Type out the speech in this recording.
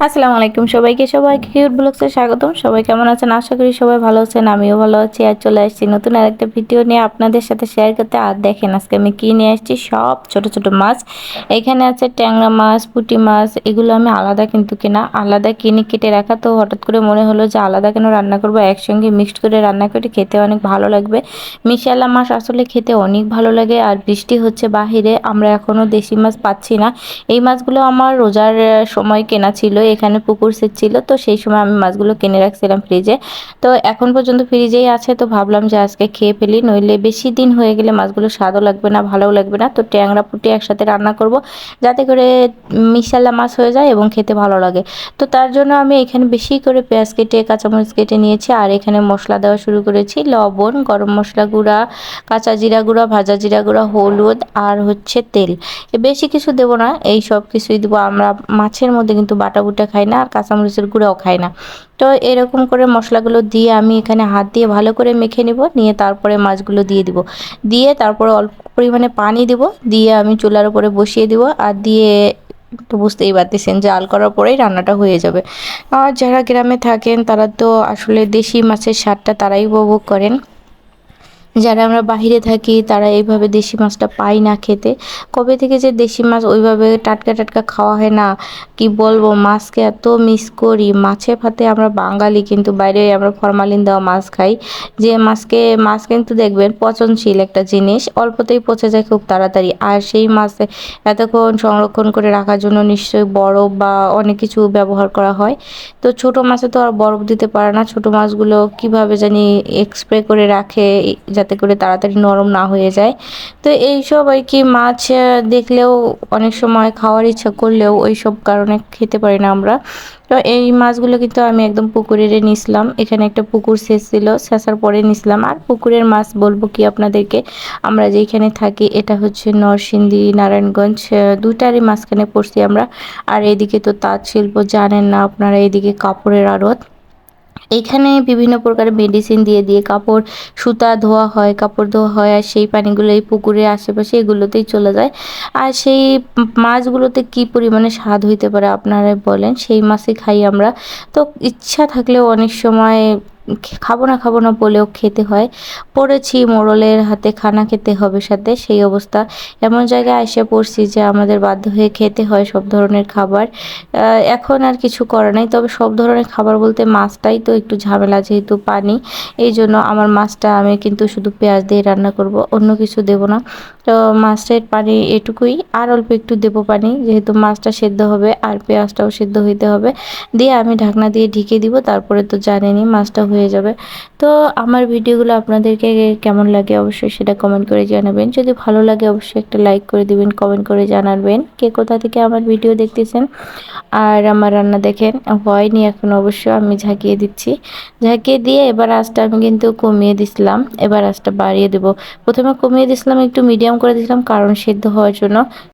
আসসালামু আলাইকুম সবাইকে সবাইকে কিউট ব্লগসে স্বাগতম। সবাই কেমন আছেন? আশা করি সবাই ভালো আছেন, আমিও ভালো আছি। আর চলে আসছি নতুন আরেকটা ভিডিও নিয়ে আপনাদের সাথে শেয়ার করতে। আর দেখেন, আজকে আমি কী নিয়ে আসছি? সব ছোট ছোট মাছ। এখানে আছে ট্যাংরা মাছ, পুঁটি মাছ, এগুলো আমি আলাদা কিন্তু কিনা, আলাদা কিনে কেটে রাখা। তো হঠাৎ করে মনে হলো যে আলাদা কেন রান্না করব? একসঙ্গে মিক্সড করে রান্না করে খেতে অনেক ভালো লাগবে। মিশালা মাছ আসলে খেতে অনেক ভালো লাগে। আর বৃষ্টি হচ্ছে বাহিরে, আমরা এখনও দেশি মাছ পাচ্ছি না। এই মাছগুলো আমার রোজার সময় কেনা ছিল। এখানে পুকুর সেট ছিল, তো সেই সময় আমি মাছগুলো কিনে রাখছিলাম ফ্রিজে তো এখন পর্যন্ত ফ্রিজেই আছে, তো ভাবলাম যে আজকে খেয়ে ফেলি, নইলে বেশি দিন হয়ে গেলে মাছগুলো স্বাদও লাগবে না, ভালোও লাগবে না। তো ট্যাংরা পুটি একসাথে রান্না করব, যাতে করে মিশালা মাছ হয়ে যায় এবং খেতে ভালো লাগে। তো তার জন্য আমি এখানে বেশি করে পেঁয়াজ কেটে, কাঁচামরিচ কেটে নিয়েছি, আর এখানে মশলা দেওয়া শুরু করেছি। লবণ, গরম মশলা গুঁড়া, কাঁচা জিরা গুঁড়া, ভাজা জিরা গুঁড়া, হলুদ, আর হচ্ছে তেল। বেশি কিছু দেবো না, এই সব কিছুই দেবো। আমরা মাছের মধ্যে কিন্তু বাটা বুটা খাই না, আর কাঁচামরিচের গুঁড়াও খাই না। তো এরকম করে মশলাগুলো দিয়ে আমি এখানে হাত দিয়ে ভালো করে মেখে নেব, নিয়ে তারপরে মাছগুলো দিয়ে দিব। দিয়ে তারপরে অল্প পরিমাণে পানি দিব, দিয়ে আমি চুলার উপরে বসিয়ে দিব, আর দিয়ে তো বুঝতেই পারতেছেন জাল করার পরেই রান্নাটা হয়ে যাবে। আর যারা গ্রামে থাকেন তারা তো আসলে দেশি মাছের স্বাদটা তারাই উপভোগ করেন। যারা আমরা বাহিরে থাকি, তারা এইভাবে দেশি মাছটা পাই না খেতে। কবে থেকে যে দেশি মাছ ওইভাবে টাটকা টাটকা খাওয়া হয় না, কি বলব? মাছকে এত মিস করি। মাছে ভাতে আমরা বাঙালি, কিন্তু বাইরে আমরা ফরমালিন দেওয়া মাছ খাই। যে মাছকে, মাছ কিন্তু দেখবেন পচনশীল একটা জিনিস, অল্পতেই পচে যায় খুব তাড়াতাড়ি। আর সেই মাছ এতক্ষণ সংরক্ষণ করে রাখার জন্য নিশ্চয়ই বরফ বা অনেক কিছু ব্যবহার করা হয়। তো ছোট মাছে তো আর বরফ দিতে পারে না। ছোট মাছগুলো কীভাবে জানি এক্সপ্রে করে রাখে যাতে করে তাড়াতাড়ি নরম না হয়ে যায়। তো এইসব আর কি মাছ দেখলেও অনেক সময় খাওয়ার ইচ্ছা করলেও ওই সব কারণে খেতে পারি না আমরা। তো এই মাছগুলো কিন্তু আমি একদম পুকুরের নিছিলাম। এখানে একটা পুকুর শেষ ছিল শেষার পরে নিছিলাম। আর পুকুরের মাছ বলব কি আপনাদেরকে, আমরা যেখানে থাকি, এটা হচ্ছে নরসিংদী, নারায়ণগঞ্জ দুটারই মাঝখানে পড়ছি আমরা। আর এদিকে তো তাঁত শিল্প জানেন না আপনারা, এদিকে কাপড়ের আড়ত। এখানে বিভিন্ন প্রকার মেডিসিন দিয়ে দিয়ে কাপড় সুতা ধোয়া হয়, কাপড় ধোয়া হয় আর সেই পানিগুলো এই পুকুরের আশেপাশে এগুলোতেই চলে যায়। আর সেই মাছগুলোতে কি পরিমাণে স্বাদ হইতে পারে আপনারা বলেন? সেই মাছই খাই আমরা। তো ইচ্ছা থাকলেও অনেক সময় খাব না খাব না বলেও খেতে হয়। পড়েছি মোড়লের হাতে খানা খেতে হবে সাথে, সেই অবস্থা। এমন জায়গায় এসে পড়ছি যে আমাদের বাধ্য হয়ে খেতে হয় সব ধরনের খাবার। এখন আর কিছু করা নাই, তবে সব ধরনের খাবার বলতে মাছটাই তো একটু ঝামেলা যেহেতু পানি। এই জন্য আমার মাছটা আমি কিন্তু শুধু পেঁয়াজ দিয়ে রান্না করব, অন্য কিছু দেব না। তো মাছের পানি এটুকুই, আর অল্প একটু দেবো পানি, যেহেতু মাছটা সেদ্ধ হবে আর পেঁয়াজটাও সেদ্ধ হইতে হবে। দিয়ে আমি ঢাকনা দিয়ে ঢেকে দিব, তারপরে তো জানেনি মাছটা হয়ে যাবে। তো আমার ভিডিওগুলো আপনাদেরকে কেমন লাগে অবশ্যই সেটা কমেন্ট করে জানাবেন। যদি ভালো লাগে অবশ্যই একটা লাইক করে দিবেন কমেন্ট করে জানাবেন কে কোথা থেকে আমার ভিডিও দেখতেছেন। আর আমার রান্না দেখেন, হয়নি এখন অবশ্য, আমি ঝাঁকিয়ে দিচ্ছি। ঝাঁকিয়ে দিয়ে এবার আঁচটা আমি কিন্তু কমিয়ে দিছিলাম। এবার আঁচটা বাড়িয়ে দেবো। প্রথমে কমিয়ে দিছিলাম, একটু মিডিয়াম করে দিছিলাম, কারণ সেদ্ধ হওয়ার জন্য।